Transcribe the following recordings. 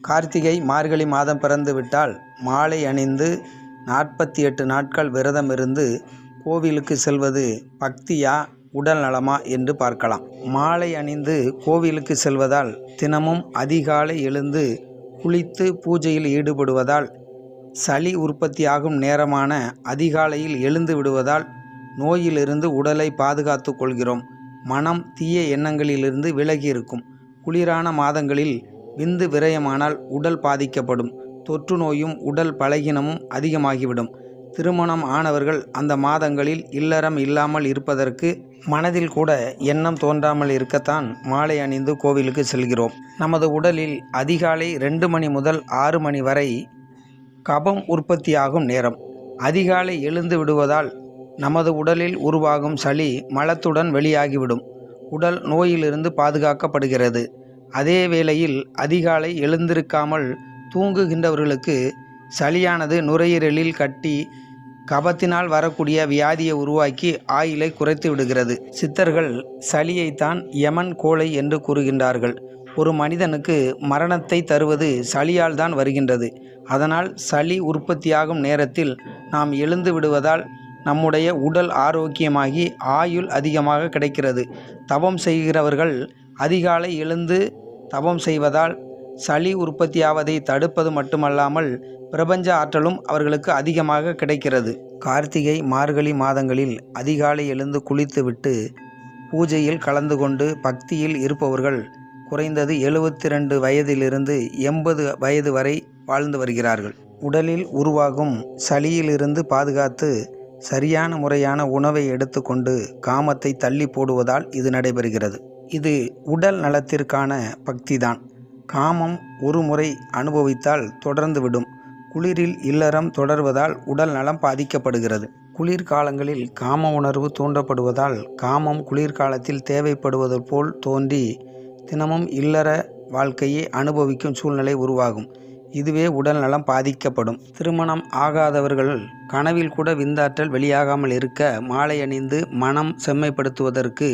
கார்த்திகை மார்கழி மாதம் பிறந்து விட்டால் மாலை அணிந்து நாற்பத்தி எட்டு நாட்கள் விரதம் இருந்து கோவிலுக்கு செல்வது பக்தியா உடல் நலமா என்று பார்க்கலாம். மாலை அணிந்து கோவிலுக்கு செல்வதால் தினமும் அதிகாலை எழுந்து குளித்து பூஜையில் ஈடுபடுவதால் சளி உற்பத்தியாகும் நேரமான அதிகாலையில் எழுந்து விடுவதால் நோயிலிருந்து உடலை பாதுகாத்து கொள்கிறோம். மனம் தீய எண்ணங்களிலிருந்து விலகி இருக்கும். குளிரான மாதங்களில் விந்து விரயமானால் உடல் பாதிக்கப்படும். தொற்று நோயும் உடல் பலகீனமும் அதிகமாகிவிடும். திருமணம் ஆனவர்கள் அந்த மாதங்களில் இல்லறம் இல்லாமல் இருப்பதற்கு மனதில் கூட எண்ணம் தோன்றாமல் இருக்கத்தான் மாலை அணிந்து கோவிலுக்கு செல்கிறோம். நமது உடலில் அதிகாலை ரெண்டு மணி முதல் ஆறு மணி வரை கபம் உற்பத்தியாகும் நேரம். அதிகாலை எழுந்து விடுவதால் நமது உடலில் உருவாகும் சளி மலத்துடன் வெளியாகிவிடும். உடல் நோயிலிருந்து பாதுகாக்கப்படுகிறது. அதே வேளையில் அதிகாலை எழுந்திருக்காமல் தூங்குகின்றவர்களுக்கு சளியானது நுரையீரலில் கட்டி கபத்தினால் வரக்கூடிய வியாதியை உருவாக்கி ஆயிலை குறைத்து விடுகிறது. சித்தர்கள் சளியைத்தான் யமன் கோளை என்று கூறுகின்றார்கள். ஒரு மனிதனுக்கு மரணத்தை தருவது சளியால் தான் வருகின்றது. அதனால் சளி உற்பத்தியாகும் நேரத்தில் நாம் எழுந்து விடுவதால் நம்முடைய உடல் ஆரோக்கியமாகி ஆயுள் அதிகமாக கிடைக்கிறது. தவம் செய்கிறவர்கள் அதிகாலை எழுந்து தவம் செய்வதால் சளி உற்பத்தியாவதை தடுப்பது மட்டுமல்லாமல் பிரபஞ்ச ஆற்றலும் அவர்களுக்கு அதிகமாக கிடைக்கிறது. கார்த்திகை மார்கழி மாதங்களில் அதிகாலை எழுந்து குளித்துவிட்டு பூஜையில் கலந்து கொண்டு பக்தியில் இருப்பவர்கள் குறைந்தது எழுபத்தி ரெண்டு வயதிலிருந்து எண்பது வயது வரை வாழ்ந்து வருகிறார்கள். உடலில் உருவாகும் சளியிலிருந்து பாதுகாத்து சரியான முறையான உணவை எடுத்துக்கொண்டு காமத்தை தள்ளி போடுவதால் இது நடைபெறுகிறது. இது உடல் நலத்திற்கான பக்திதான். காமம் ஒரு முறை அனுபவித்தால் தொடர்ந்து விடும். குளிரில் இல்லறம் தொடர்வதால் உடல் நலம் பாதிக்கப்படுகிறது. குளிர்காலங்களில் காம உணர்வு தூண்டப்படுவதால் காமம் குளிர்காலத்தில் தேவைப்படுவது போல் தோன்றி தினமும் இல்லற வாழ்க்கையை அனுபவிக்கும் சூழ்நிலை உருவாகும். இதுவே உடல் நலம் பாதிக்கப்படும். திருமணம் ஆகாதவர்கள் கனவில் கூட விந்தாற்றல் வெளியாகாமல் இருக்க மாலை அணிந்து மனம் செம்மைப்படுத்துவதற்கு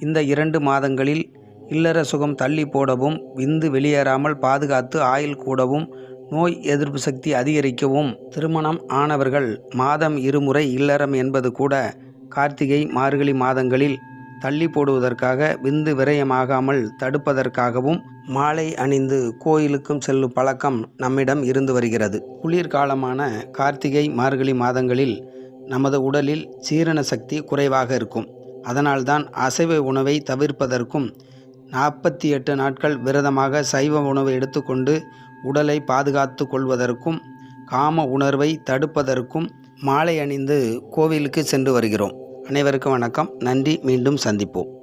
இந்த இரண்டு மாதங்களில் இல்லற சுகம் தள்ளி போடவும் விந்து வெளியேறாமல் பாதுகாத்து ஆயுள் கூடவும் நோய் எதிர்ப்பு சக்தி அதிகரிக்கவும். திருமணம் ஆனவர்கள் மாதம் இருமுறை இல்லறம் என்பது கூட கார்த்திகை மார்கழி மாதங்களில் தள்ளி போடுவதற்காக விந்து விரயமாகாமல் தடுப்பதற்காகவும் மாலை அணிந்து கோயிலுக்கும் செல்லும் பழக்கம் நம்மிடம் இருந்து வருகிறது. குளிர்காலமான கார்த்திகை மார்கழி மாதங்களில் நமது உடலில் சீரண சக்தி குறைவாக இருக்கும். அதனால்தான் அசைவ உணவை தவிர்ப்பதற்கும் நாற்பத்தி எட்டு நாட்கள் விரதமாக சைவ உணவை எடுத்துக்கொண்டு உடலை பாதுகாத்து கொள்வதற்கும் காம உணர்வை தடுப்பதற்கும் மாலை அணிந்து கோவிலுக்கு சென்று வருகிறோம். அனைவருக்கும் வணக்கம். நன்றி. மீண்டும் சந்திப்போம்.